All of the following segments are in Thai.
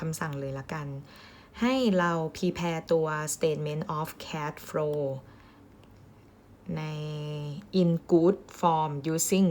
คำสั่งเลยละกัน ให้เรา prepare ตัว statement of cash flow ใน in good form using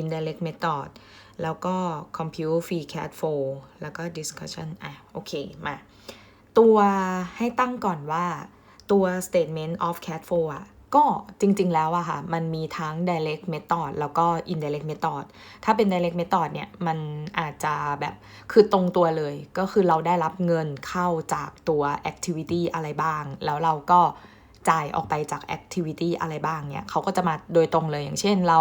indirect method แล้วก็ compute free cash flow แล้วก็ discussion อะ โอเค มา ตัวให้ตั้งก่อนว่าตัว statement of cash flow อะ ก็จริงๆ แล้วอะค่ะ มันมีทั้ง direct method แล้วก็ indirect method ถ้าเป็น direct method เนี่ย มันอาจจะแบบคือตรงตัวเลย ก็คือเราได้รับเงินเข้าจากตัว activity อะไรบ้าง แล้วเราก็จ่ายออกไปจาก activity อะไรบ้างเนี่ย เขาก็จะมาโดยตรงเลย อย่างเช่นเรา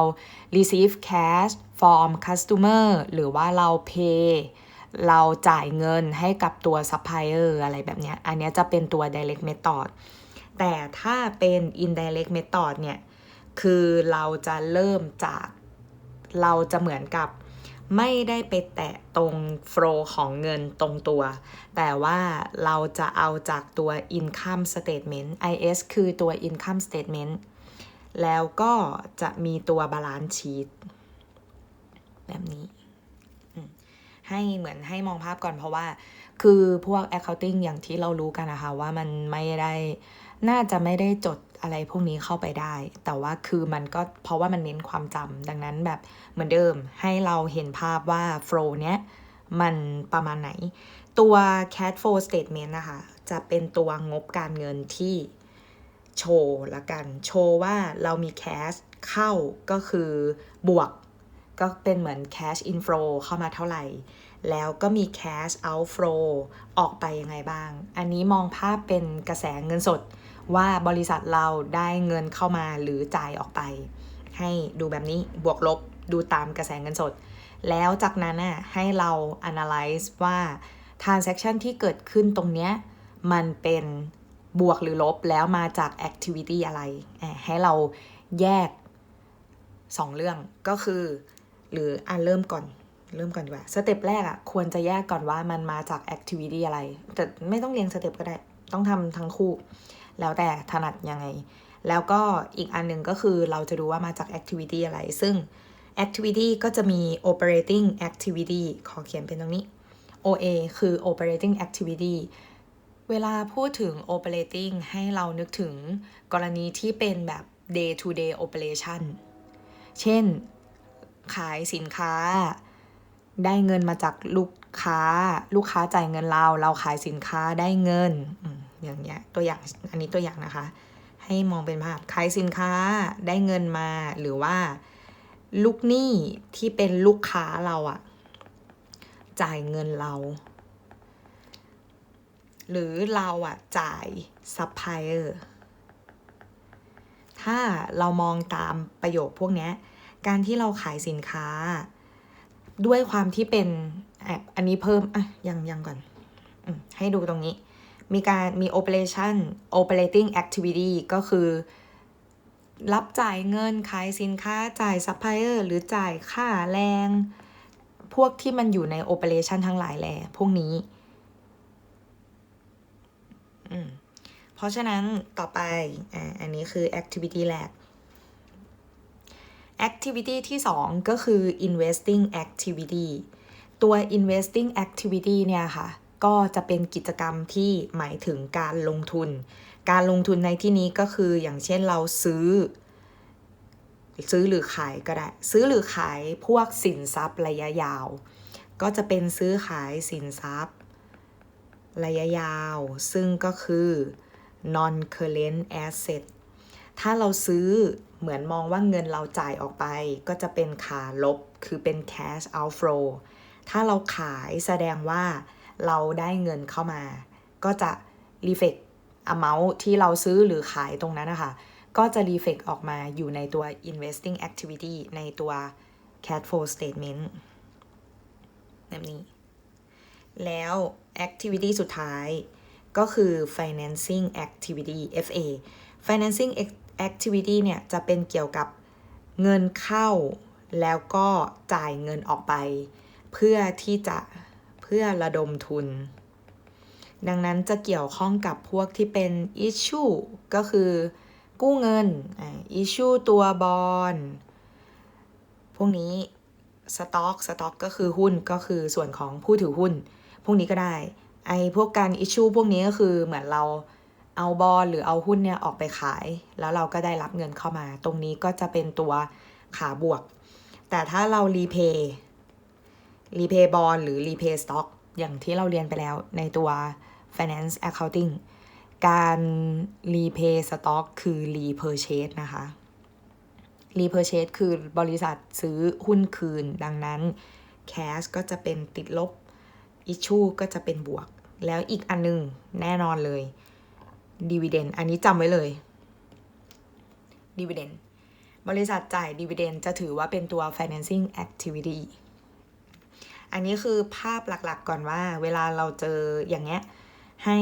receive cash from customer หรือว่าเรา pay เราจ่ายเงินให้กับตัว supplier อะไรแบบเนี้ย อันนี้จะเป็นตัว direct method แต่ถ้าเป็น indirect method เนี่ย คือเราจะเริ่มจากเราจะเหมือนกับไม่ได้ไปแตะตรงโฟลของเงินตรงตัว แต่ว่าเราจะเอาจากตัว income statement IS คือตัว income statement แล้วก็จะมีตัว balance sheet แบบนี้ ให้เหมือนให้มองภาพก่อนเพราะว่า คือพวก accounting อย่างที่เรารู้กันนะคะ ว่ามันไม่ได้ น่าจะไม่ได้จดอะไรพวกนี้เข้าไปได้ แต่ว่าคือมันก็เพราะว่ามันเน้นความจำดังนั้นแบบเหมือนเดิมให้เราเห็นภาพว่า flow เนี้ยมันประมาณไหน ตัว cash flow statement นะคะ จะเป็นตัวงบการเงินที่โชว์ละกัน โชว์ว่าเรามี cash เข้าก็คือบวก ก็เป็นเหมือน cash inflow เข้ามาเท่าไหร่ แล้วก็มี cash outflow ออกไปยังไงบ้าง อันนี้มองภาพเป็นกระแสเงินสด ว่าบริษัทเราได้เงินเข้ามาหรือจ่ายออกไป ให้ดูแบบนี้บวกลบดูตามกระแสเงินสด แล้วจากนั้นน่ะให้เรา analyze ว่า transaction ที่เกิดขึ้นตรงเนี้ยมันเป็นบวกหรือลบแล้วมาจาก activity อะไร ให้เราแยก 2 เรื่องก็คือ หรืออ่านเริ่มก่อนเริ่มก่อนดีกว่าสเต็ปแรกอะ่ะควรจะแยกก่อนว่ามันมาจาก activity อะไร แต่ไม่ต้องเรียงสเต็ปก็ได้ ต้องทำทั้งคู่ แล้วแต่ถนัดยังไง แล้วก็อีกอันหนึ่งก็คือเราจะดูว่ามาจาก activity อะไร ซึ่ง activity ก็จะมี operating activity ขอเขียนเป็นตรงนี้ OA คือ operating activity เวลาพูดถึง operating ให้เรานึกถึงกรณีที่เป็นแบบ day to day operation เช่น ขายสินค้า ได้เงินมาจากลูกค้า ลูกค้าจ่ายเงินเรา เราขายสินค้าได้เงิน อย่างเงี้ยตัวอย่างอันนี้ตัวอย่างนะคะ ให้มองเป็นภาพขายสินค้าได้เงินมาหรือว่าลูกหนี้ที่เป็นลูกค้าเราอะจ่ายเงินเรา หรือเราอะจ่ายซัพพลายเออร์ถ้าเรามองตามประโยคพวกนี้การที่เราขายสินค้า ด้วยความที่เป็นอันนี้เพิ่มอะยังยังก่อนให้ดูตรงนี้ มีการมี operation operating activity ก็คือ รับจ่ายเงินขายสินค้าจ่ายซัพพลายเออร์หรือจ่ายค่าแรง พวกที่มันอยู่ใน operation ทั้งหลายแหละพวกนี้ เพราะฉะนั้นต่อไปออันนี้คือ activity แรก activity ที่ 2 ก็คือ investing activity ตัว investing activity เนี่ยค่ะ ก็จะเป็นกิจกรรมที่หมายถึงการลงทุน การลงทุนในที่นี้ก็คืออย่างเช่นเราซื้อ ซื้อหรือขายก็ได้ ซื้อหรือขายพวกสินทรัพย์ระยะยาว ก็จะเป็นซื้อขายสินทรัพย์ ระยะยาว ซึ่งก็คือ non current asset ถ้าเราซื้อเหมือนมองว่าเงินเราจ่ายออกไป ก็จะเป็นขาลบคือเป็น cash outflow ถ้าเราขายแสดงว่า เราได้เงินเข้ามา ก็จะ reflect amount ที่เราซื้อหรือขายตรงนั้นนะคะ ก็จะ reflect ออกมาอยู่ในตัว investing activity ในตัว cash flow statement แบบนี้ แล้ว activity สุดท้ายก็คือ financing activity FA financing activity เนี่ยจะเป็นเกี่ยวกับเงินเข้าแล้วก็จ่ายเงินออกไป เพื่อที่จะ เพื่อระดมทุน ดังนั้นจะเกี่ยวข้องกับพวกที่เป็น issue ก็คือกู้เงิน issue ตัวบอลพวกนี้ stock stock ก็คือหุ้นก็คือส่วนของผู้ถือหุ้น พวกนี้ก็ได้ ไอพวกการอิชชูพวกนี้ก็คือเหมือนเราเอาบอลหรือเอาหุ้นเนี่ยออกไปขาย แล้วเราก็ได้รับเงินเข้ามา ตรงนี้ก็จะเป็นตัวขาบวก แต่ถ้าเรารีเพย์ รีเพย์บอลหรือรีเพย์สต็อกอย่างที่เราเรียนไปแล้วในตัว finance accounting การรีเพย์สต็อกคือรีเพอร์เชสนะคะรีเพอร์เชสคือบริษัทซื้อหุ้นคืน ดังนั้น cash ก็จะเป็นติดลบ issue ก็จะเป็นบวก แล้วอีกอันนึงแน่นอนเลย dividend อันนี้จำไว้เลย dividend บริษัทจ่าย dividend จะถือว่าเป็นตัว financing activity อันนี้คือภาพหลักๆก่อนว่า เวลาเราเจออย่างเงี้ย ให้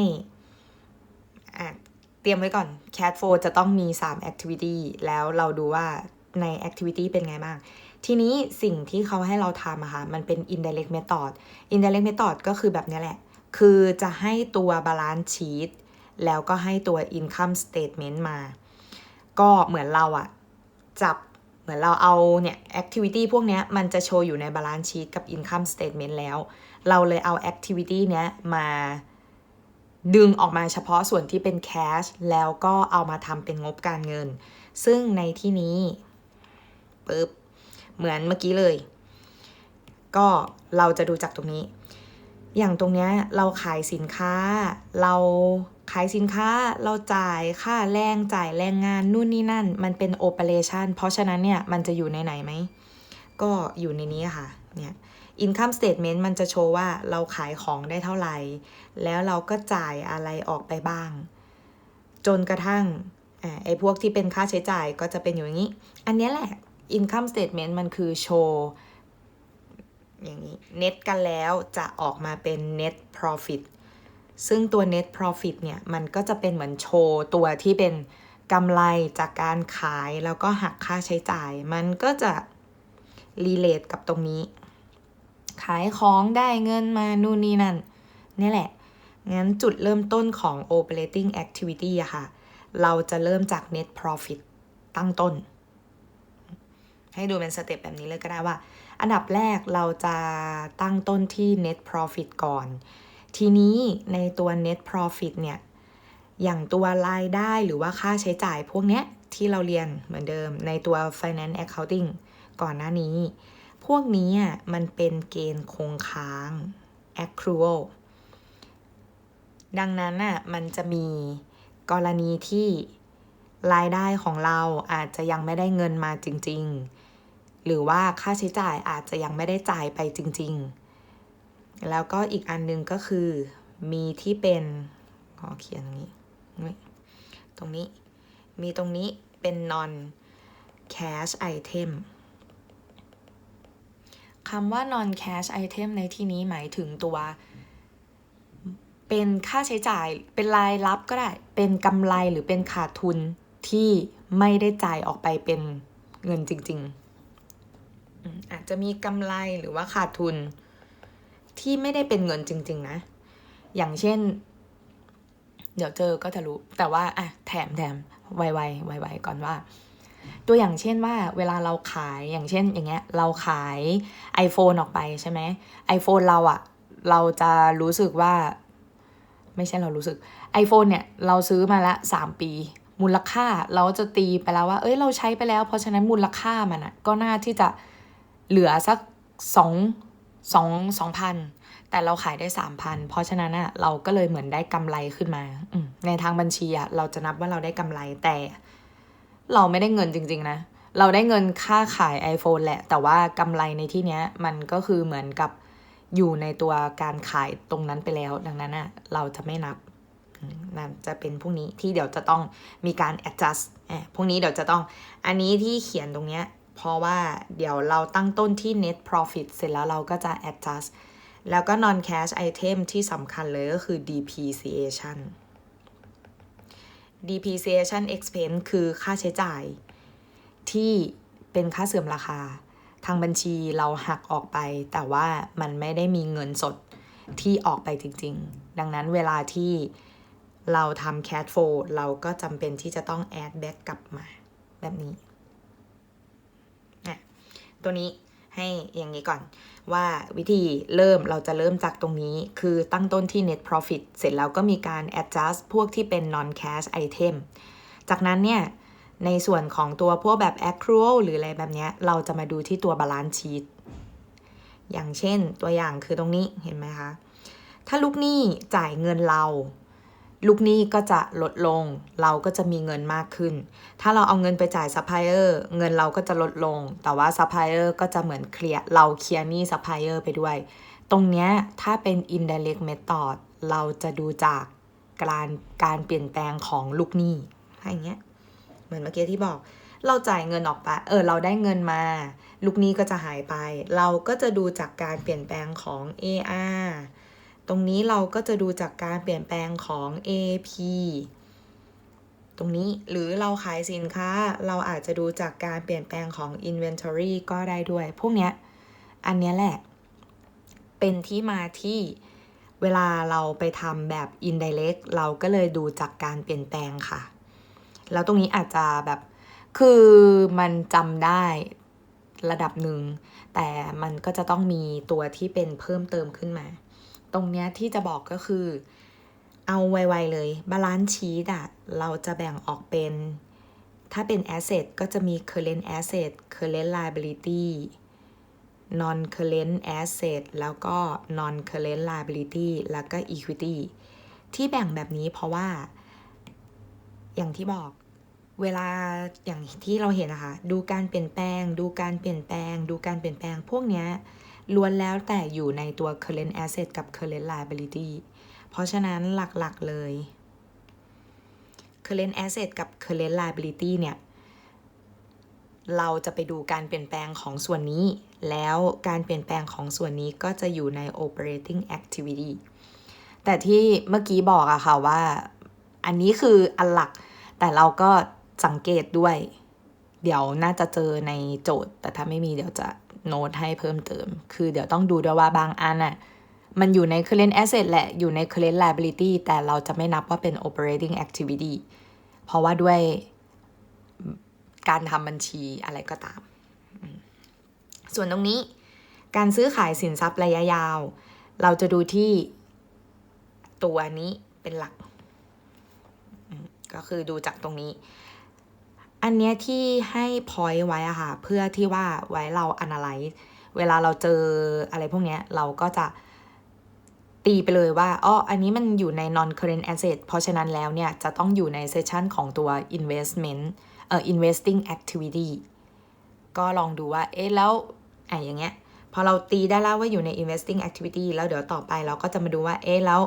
เตรียมไว้ก่อน cat 4จะต้องมี 3 activity แล้วเราดูว่าใน activity เป็นไงบ้าง ทีนี้สิ่งที่เขาให้เราทำอะค่ะ มันเป็น indirect method indirect method ก็คือแบบนี้แหละ คือจะให้ตัว balance sheet แล้วก็ให้ตัว income statement มา ก็เหมือนเราอะจับ เหมือนเราเอาเนี่ย activity พวกนี้มันจะโชว์อยู่ใน balance sheet กับ income statement แล้ว เราเลยเอา activity เนี้ยมาดึงออกมาเฉพาะส่วนที่เป็น cash แล้วก็เอามาทำเป็นงบการเงิน ซึ่งในที่นี้ปึ๊บเหมือนเมื่อกี้เลย ก็เราจะดูจากตรงนี้ อย่างตรงเนี้ยเราขายสินค้าเรา ขายสินค้าเราจ่ายค่าแรงจ่ายแรงงานนู่นนี่นั่น มันเป็นโอเปอเรชันเพราะฉะนั้นเนี่ยมันจะอยู่ในไหนไหม ก็อยู่ในนี้ค่ะเนี่ย income statement มันจะโชว์ว่าเราขายของได้เท่าไหร่ แล้วเราก็จ่ายอะไรออกไปบ้าง จนกระทั่งไอ้พวกที่เป็นค่าใช้จ่ายก็จะเป็นอยู่อย่างนี้ อันนี้แหละ income statement มันคือโชว์อย่างนี้ net กันแล้วจะออกมาเป็น net profit ซึ่งตัว net profit เนี่ย มันก็จะเป็นเหมือนโชว์ตัวที่เป็นกำไรจากการขายแล้วก็หักค่าใช้จ่าย มันก็จะ relate กับตรงนี้ ขายของได้เงินมานู่นนี่นั่นนี่แหละ งั้นจุดเริ่มต้นของ operating activity อะค่ะ เราจะเริ่มจาก net profit ตั้งต้น ให้ดูเป็นสเต็ปแบบนี้เลยก็ได้ว่า อันดับแรกเราจะตั้งต้นที่ net profit ก่อน ทีนี้ในตัว net profit เนี่ย อย่างตัวรายได้หรือว่าค่าใช้จ่ายพวกเนี้ยที่เราเรียนเหมือนเดิมในตัว finance accounting ก่อนหน้านี้ พวกนี้อะมันเป็นเกณฑ์คงค้าง accrual ดังนั้นอะมันจะมีกรณีที่รายได้ของเราอาจจะยังไม่ได้เงินมาจริง ๆ หรือว่าค่าใช้จ่ายอาจจะยังไม่ได้จ่ายไปจริง ๆ แล้วก็อีกอันนึงก็คือมีที่เป็นขอเขียนตรงนี้ ตรงนี้ มีตรงนี้เป็น non cash item คำว่า non cash item ในที่นี้หมายถึงตัว เป็นค่าใช้จ่าย เป็นรายรับก็ได้ เป็นกำไรหรือเป็นขาดทุนที่ไม่ได้จ่ายออกไปเป็นเงินจริง ๆ อาจจะมีกำไรหรือว่าขาดทุน ที่ไม่ได้เป็นเงินจริง ๆ นะ อย่างเช่น เดี๋ยวเจอก็จะรู้ แต่ว่าอะแถมแถมไวๆไวๆก่อนว่า ตัวอย่างเช่นว่า เวลาเราขายอย่างเช่น อย่างเงี้ย เราขาย iPhone ออกไปใช่ไหม iPhone เราอะเราจะรู้สึกว่า ไม่ใช่เรารู้สึก iPhone เนี่ย เราซื้อมาละสามปีมูลค่าเราจะตีไปแล้วว่า เอ้ย เราใช้ไปแล้ว เพราะฉะนั้นมูลค่ามันอะก็น่าที่จะเหลือสักสอง สองสองพันแต่เราขายได้สามพันเพราะฉะนั้นอะเราก็เลยเหมือนได้กำไรขึ้นมาในทางบัญชีอะเราจะนับว่าเราได้กำไรแต่ เราไม่ได้เงินจริง ๆ นะ เราได้เงินค่าขาย iPhone แหละ แต่ว่ากำไรในที่เนี้ย มันก็คือเหมือนกับอยู่ในตัวการขายตรงนั้นไปแล้ว ดังนั้นอะเราจะไม่นับนั่นจะเป็นพวกนี้ที่เดี๋ยวจะต้องมีการ adjust พวกนี้เดี๋ยวจะต้องอันนี้ที่เขียนตรงเนี้ย เพราะว่าเดี๋ยวเราตั้งต้นที่ net profit เสร็จแล้วเราก็จะ adjust แล้วก็ non cash item ที่สำคัญเลยก็คือ depreciation depreciation expense คือค่าใช้จ่าย ที่เป็นค่าเสื่อมราคา ทางบัญชีเราหักออกไป แต่ว่ามันไม่ได้มีเงินสดที่ออกไปจริง ๆ ดังนั้นเวลาที่เราทำ cash flow เราก็จำเป็นที่จะต้อง add back กลับมาแบบนี้ ตัวนี้ให้อย่างนี้ก่อน ว่าวิธีเริ่มเราจะเริ่มจากตรงนี้ คือตั้งต้นที่ net profit เสร็จแล้วก็มีการ adjust พวกที่เป็น non cash item จากนั้นเนี่ย ในส่วนของตัวพวกแบบ accrual หรืออะไรแบบเนี้ยเราจะมาดูที่ตัว balance sheet อย่างเช่นตัวอย่างคือตรงนี้เห็นไหมคะ ถ้าลูกหนี้จ่ายเงินเรา ลูกหนี้ก็จะลดลง เราก็จะมีเงินมากขึ้น ถ้าเราเอาเงินไปจ่ายซัพพลายเออร์เงินเราก็จะลดลง แต่ว่าซัพพลายเออร์ก็จะเหมือนเคลียร์เราเคลียร์หนี้ซัพพลายเออร์ไปด้วย ตรงเนี้ยถ้าเป็น indirect method เราจะดูจากการการเปลี่ยนแปลงของลูกหนี้อย่างเงี้ยเหมือนเมื่อกี้ที่บอก เราจ่ายเงินออกไป เออ เราได้เงินมา ลูกหนี้ก็จะหายไป เราก็จะดูจากการเปลี่ยนแปลงของ AR ตรงนี้เราก็จะดูจากการเปลี่ยนแปลงของ AP ตรงนี้หรือเราขายสินค้าเราอาจจะดูจากการเปลี่ยนแปลงของ Inventory ก็ได้ด้วย พวกเนี้ยอันเนี้ยแหละ เป็นที่มาที่เวลาเราไปทำแบบ indirect เราก็เลยดูจากการเปลี่ยนแปลงค่ะ แล้วตรงนี้อาจจะแบบคือมันจำได้ระดับหนึ่ง แต่มันก็จะต้องมีตัวที่เป็นเพิ่มเติมขึ้นมา ตรงเนี้ยที่จะบอกก็คือ เอาไวๆเลยบาลานซ์ชีตอะเราจะแบ่งออกเป็น ถ้าเป็น asset ก็จะมี current asset current liability non current asset แล้วก็ non current liability แล้วก็ equity ที่แบ่งแบบนี้เพราะว่า อย่างที่บอกเวลาอย่างที่เราเห็นนะคะ ดูการเปลี่ยนแปลง ดูการเปลี่ยนแปลง ดูการเปลี่ยนแปลงพวกเนี้ย ล้วนแล้วแต่อยู่ในตัว current asset กับ current liability เพราะฉะนั้นหลักๆเลย current asset กับ current liability เนี่ย เราจะไปดูการเปลี่ยนแปลงของส่วนนี้ แล้วการเปลี่ยนแปลงของส่วนนี้ก็จะอยู่ใน operating activity แต่ที่เมื่อกี้บอกอะค่ะว่า อันนี้คืออันหลัก แต่เราก็สังเกตด้วย เดี๋ยวน่าจะเจอในโจทย์ แต่ถ้าไม่มีเดี๋ยวจะ โน้ตให้เพิ่มเติม คือเดี๋ยวต้องดูด้วยว่าบางอันอะมันอยู่ใน current asset แหละ อยู่ใน current liability แต่เราจะไม่นับว่าเป็น operating activity เพราะว่าด้วยการทำบัญชีอะไรก็ตาม ส่วนตรงนี้การซื้อขายสินทรัพย์ระยะยาว เราจะดูที่ตัวนี้เป็นหลัก ก็คือดูจากตรงนี้ อันเนี้ยที่ให้พอยต์ไว้อะค่ะ เพื่อที่ว่าไว้เรา analyze เวลาเราเจออะไรพวกเนี้ยเราก็จะตีไปเลยว่าอ๋ออันนี้มันอยู่ใน non current asset เพราะฉะนั้นแล้วเนี่ย จะต้องอยู่ในเซสชันของตัว investment เอ่อ investing activity ก็ลองดูว่า เอ๊ะ แล้วไอ้อย่างเงี้ย พอเราตีได้แล้วว่าอยู่ใน investing activity แล้วเดี๋ยวต่อไปเราก็จะมาดูว่า เอ๊ะ แล้ว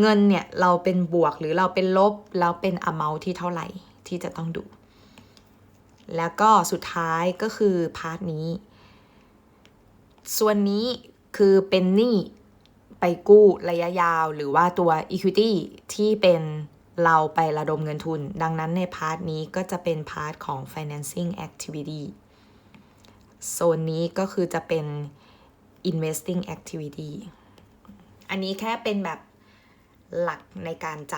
เงินเนี่ย เราเป็นบวกหรือเราเป็นลบ แล้วเป็น amount ที่เท่าไหร่ที่จะต้องดู แล้วก็สุดท้ายก็คือพาร์ทนี้ ส่วนนี้คือเป็นหนี้ไปกู้ระยะยาวหรือว่าตัว equity ที่เป็นเราไประดมเงินทุน ดังนั้นในพาร์ทนี้ก็จะเป็นพาร์ทของ financing activity โซนนี้ก็คือจะเป็น investing activity อันนี้แค่เป็นแบบหลักในการจ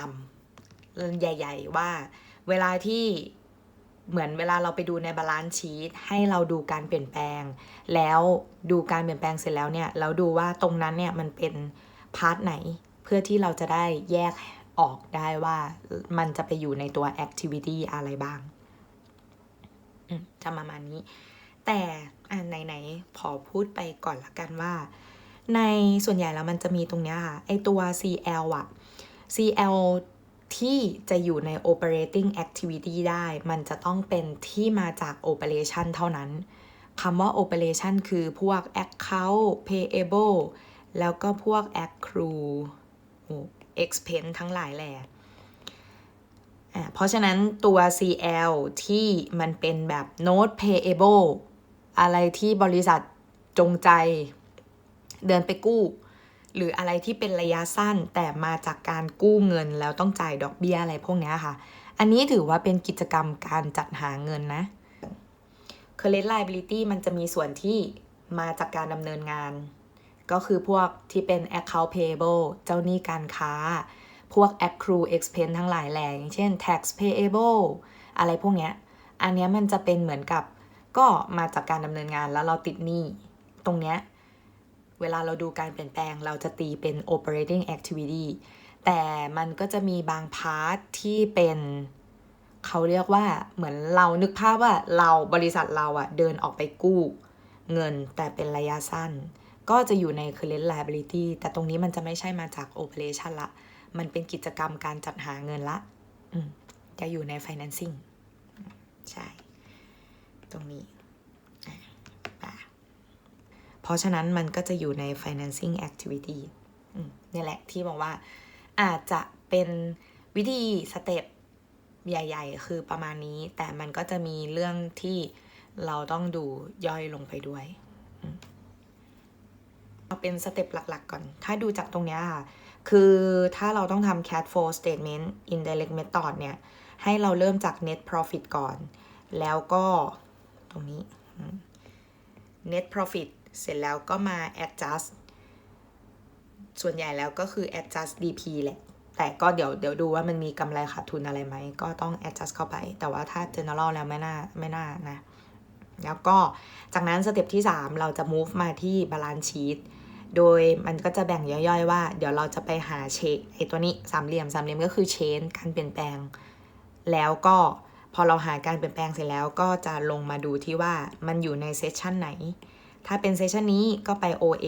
ำใหญ่ ๆ ว่าเวลาที่ เหมือนเวลาเราไปดูในบาลานซ์ชีตให้เราดูการเปลี่ยนแปลง แล้วดูการเปลี่ยนแปลงเสร็จแล้วเนี่ยเราดูว่าตรงนั้นเนี่ยมันเป็นพาร์ทไหน เพื่อที่เราจะได้แยกออกได้ว่ามันจะไปอยู่ในตัว activity อะไรบ้างจะประมาณนี้ แต่ไหนๆพอพูดไปก่อนละกันว่า ในส่วนใหญ่แล้วมันจะมีตรงนี้ค่ะ ไอตัว CL อะ CL ที่จะอยู่ใน operating activity ได้ มันจะต้องเป็นที่มาจาก operation เท่านั้นคำว่า operation คือพวก account payable แล้วก็พวก accrue expense ทั้งหลายแหละเพราะฉะนั้นตัว CL ที่มันเป็นแบบ note payable อะไรที่บริษัทจงใจเดินไปกู้ หรืออะไรที่เป็นระยะสั้นแต่มาจากการกู้เงินแล้วต้องจ่ายดอกเบี้ยอะไรพวกนี้ค่ะ อันนี้ถือว่าเป็นกิจกรรมการจัดหาเงินนะ current liability มันจะมีส่วนที่มาจากการดำเนินงาน ก็คือพวกที่เป็น account payable เจ้าหนี้การค้า พวก accrue expense ทั้งหลายแหล่อย่างเช่น tax payable อะไรพวกเนี้ย อันนี้มันจะเป็นเหมือนกับก็มาจากการดำเนินงานแล้วเราติดหนี้ตรงเนี้ย เวลาเราดูการเปลี่ยนแปลงเราจะตีเป็น operating activity แต่มันก็จะมีบางพาร์ทที่เป็นเขาเรียกว่าเหมือนเรานึกภาพว่าเราบริษัทเราอะเดินออกไปกู้เงินแต่เป็นระยะสั้น ก็จะอยู่ใน current liability แต่ตรงนี้มันจะไม่ใช่มาจาก operation ละ มันเป็นกิจกรรมการจัดหาเงินละจะอยู่ใน financing ใช่ ตรงนี้ เพราะฉะนั้นมันก็จะอยู่ใน financing activity นี่แหละที่บอกว่าอาจจะเป็นวิธีสเต็ปใหญ่ ๆ คือประมาณนี้ แต่มันก็จะมีเรื่องที่เราต้องดูย่อยลงไปด้วยเอาเป็นสเต็ปหลัก ๆ ก่อน ถ้าดูจากตรงนี้ค่ะ คือถ้าเราต้องทำ cash flow statement indirect method เนี่ย ให้เราเริ่มจาก net profit ก่อน แล้วก็ตรงนี้ net profit เสร็จแล้วก็มา adjust ส่วนใหญ่แล้วก็คือ adjust DP แหละ แต่ก็เดี๋ยวเดี๋ยวดูว่ามันมีกำไรขาดทุนอะไรไหม ก็ต้อง adjust เข้าไป แต่ว่าถ้า general แล้วไม่น่าไม่น่านะ แล้วก็จากนั้นสเต็ปที่ 3 เราจะ move มาที่ balance sheet โดยมันก็จะแบ่งย่อยๆว่า เดี๋ยวเราจะไปหาเชนไอตัวนี้สามเหลี่ยมสามเหลี่ยมก็คือเชนการเปลี่ยนแปลง แล้วก็พอเราหาการเปลี่ยนแปลงเสร็จแล้วก็จะลงมาดูที่ว่ามันอยู่ในเซสชันไหน ถ้าเป็นเซสชันนี้ก็ไป OA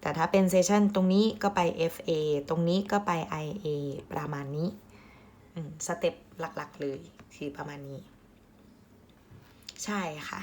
แต่ถ้าเป็นเซสชันตรงนี้ก็ไป FA ตรงนี้ก็ไป IA ประมาณนี้สเต็ปหลักๆเลยคือประมาณนี้ ใช่ค่ะ